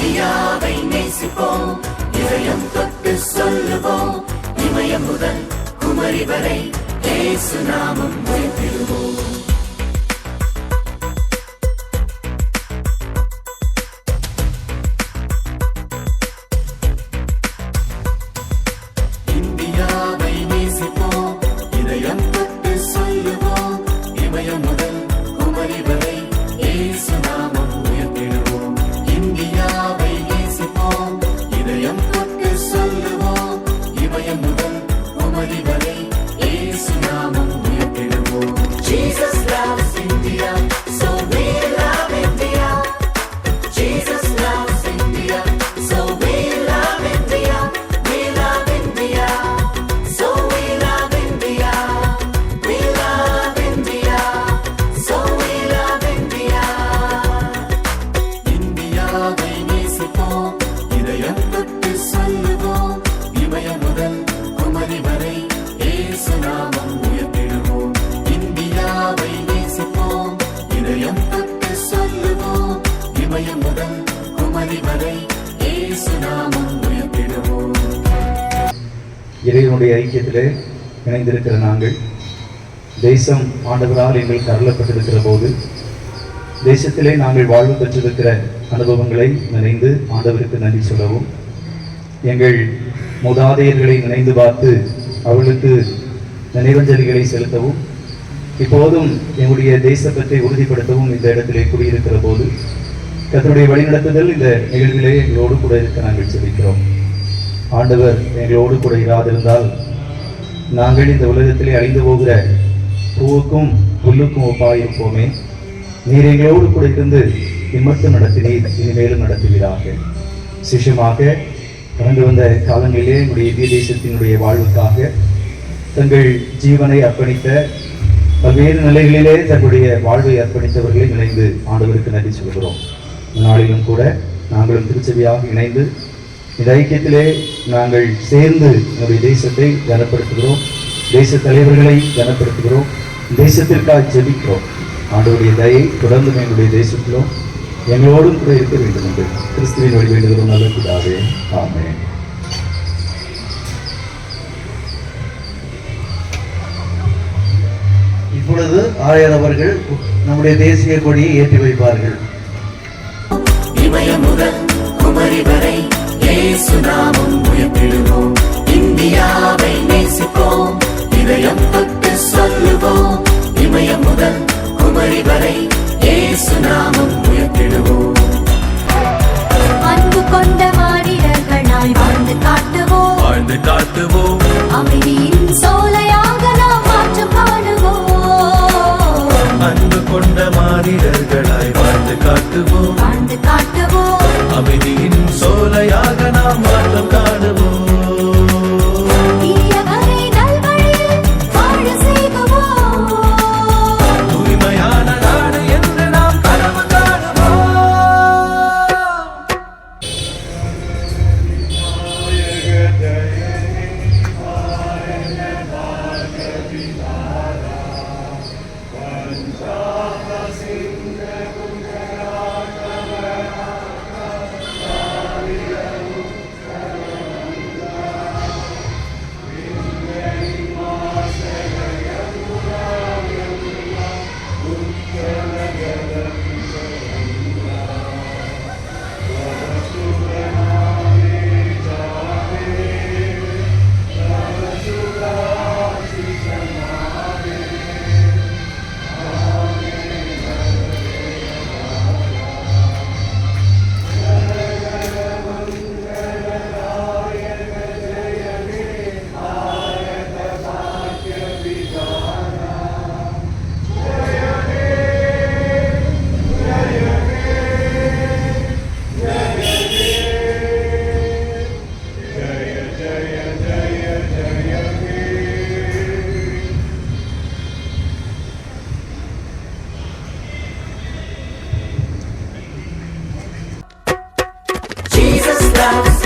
இந்தியாவை நேசிப்போம். இதயம் தொட்டு சொல்லுவோம். இமயம் முதல் குமரி வரை ஏசு நாமம் உயர்த்திடுவோம். இந்தியாவை நேசிப்போம் இதயம் தொட்டு சொல்லுவோம் இமய முதல் குமரி வரை இயேசு நாமம் உயர்த்திடுவோம் இந்தியாவை நேசிப்போம் இதயம் தொட்டு சொல்லுவோம் இமய முதல் குமரி வரை இயேசு நாமம் உயர்த்திடுவோம் இறைவனுடைய ஐக்கியத்திலே இணைந்திருக்கிற நாங்கள் தேசம் ஆண்டவரால் எங்களுக்கு அருளப்பட்டிருக்கிற போது தேசத்திலே நாங்கள் வாழ்வு பெற்றிருக்கிற அனுபவங்களை நினைந்து ஆண்டவருக்கு நன்றி சொல்லவும். எங்கள் மூதாதையர்களை நினைந்து பார்த்து அவளுக்கு நினைவஞ்சலிகளை செலுத்தவும். இப்போதும் எங்களுடைய தேசப்பற்றை உறுதிப்படுத்தவும் இந்த இடத்திலே குடியிருக்கிற போது கத்தனுடைய வழிநடத்துதல் இந்த நிகழ்விலே எங்களோடு கூட இருக்க நாங்கள் செபிக்கிறோம் ஆண்டவர் எங்களோடு கூட இராதிருந்தால் நாங்கள் இந்த உலகத்திலே அழிந்து போகிற பூவுக்கும் புல்லுக்கும் ஒப்பாயிருப்போமே. நீர் எங்களோடு கூட இருந்து இம்மட்டும் நடத்தினீர் இனிமேலும் நடத்துவீராக. சிஷமாக கடந்து வந்த காலங்களிலே என்னுடைய இந்திய தேசத்தினுடைய வாழ்வுக்காக தங்கள் ஜீவனை அர்ப்பணித்த பல்வேறு நிலைகளிலே தங்களுடைய வாழ்வை அர்ப்பணித்தவர்களை இணைந்து ஆண்டவருக்கு நன்றி சொல்கிறோம். நாளிலும் கூட நாங்களும் திருச்சபையாக இணைந்து இந்த ஐக்கியத்திலே நாங்கள் சேர்ந்து நம்முடைய தேசத்தை கனப்படுத்துகிறோம். தேச தலைவர்களை கனப்படுத்துகிறோம். தேசத்திற்காக ஜெபிக்கிறோம். ஆண்டவருடைய தயை தொடர்ந்து எங்களுடைய தேசத்திலும் எங்களோடும் கூட இருக்க வேண்டும் என்று கிறிஸ்துவின் வழி வேண்டுகிறோம் நல்ல கூடாது ஆமே இப்பொழுது ஆயர் அவர்கள் நம்முடைய தேசிய கொடியை ஏற்றி வைப்பார்கள். இமயம் முதல் குமரி வரை ஏசு நாமம் குமரி வரை இயேசு நாமம் உயர்த்திடுவோம். அன்பு கொண்ட மாநிலங்களாய் வாழ்ந்து காட்டுவோம். வாழ்ந்து காட்டுவோம். அமைதியின் சோ atrás.